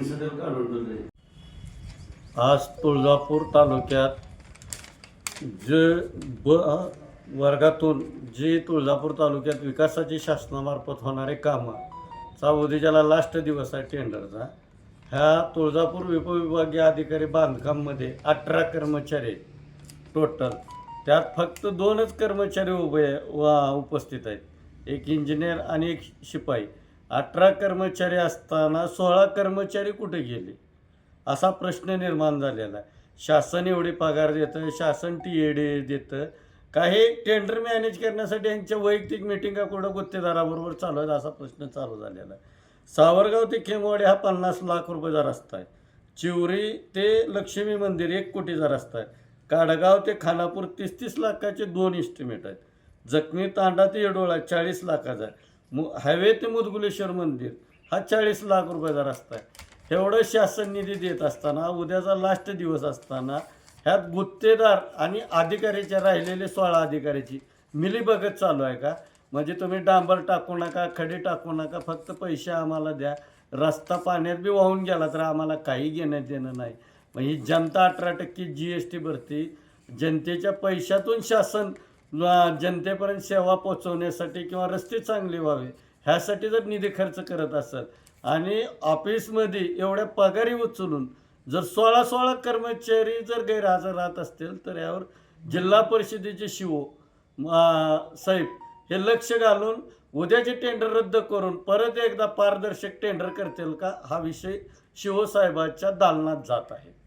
Schedule काढून दिले आज तुळजापूर तालुक्यात जे ब वर्गातून जे तुळजापूर तालुक्यात विकासाची शासनामार्फत होणारे कामं चा उद्याच्याला लास्ट दिवस आहे टेंडरचा ह्या तुळजापूर उपविभागीय अधिकारी बांधकाममध्ये अठरा कर्मचारी टोटल. त्यात फक्त दोनच कर्मचारी उभे वा उपस्थित आहेत. एक इंजिनियर आणि एक शिपाई. अठरा कर्मचारी असताना सोळा कर्मचारी कुठे गेले? असा प्रश्न निर्माण झालेला आहे. शासन एवढी पगार देतं शासन टी ए डी देतं. काही टेंडर मॅनेज करण्यासाठी यांच्या वैयक्तिक मिटिंगा कुठं गुत्तेदाराबरोबर चालू आहेत असा प्रश्न चालू झालेला आहे. सावरगाव ते खेमवाडी हा पन्नास लाख रुपयाचा रस्ता आहे. चिवरी ते लक्ष्मी मंदिर एक कोटीचा रस्ता आहे. काडगाव ते खानापूर तीस तीस लाखाचे दोन इस्टिमेट आहेत. जखमी तांडा ते येडोळा चाळीस लाखाचा आहे. मु हायवे ते मुदगुलेश्वर मंदिर हा चाळीस लाख रुपयाचा रस्ता आहे. एवढं शासन निधी देत असताना उद्याचा लास्ट दिवस असताना ह्यात गुत्तेदार आणि अधिकाऱ्याच्या राहिलेले सोळा अधिकाऱ्याची मिलीभगत चालू आहे का? म्हणजे तुम्ही डांबर टाकू नका खडे टाकू नका फक्त पैसे आम्हाला द्या. रस्ता पाण्यात बी वाहून गेला तर आम्हाला काही घेण्यात देणं नाही. मग ही जनता अठरा टक्के जी एस टी भरती. जनतेच्या पैशातून शासन जनतेपर्यंत सेवा पोचवण्यासाठी किंवा रस्ते चांगले व्हावे ह्यासाठी जर निधी खर्च करत असेल आणि ऑफिसमध्ये एवढ्या पगारी उचलून जर सोळा सोळा कर्मचारी जर गैरहजर राहत असतील तर यावर जिल्हा परिषदेचे शिवो साहेब हे लक्ष घालून उद्याचे टेंडर रद्द करून परत एकदा पारदर्शक टेंडर करतील का? हा विषय शिवसाहेबाच्या दालनात जात आहे.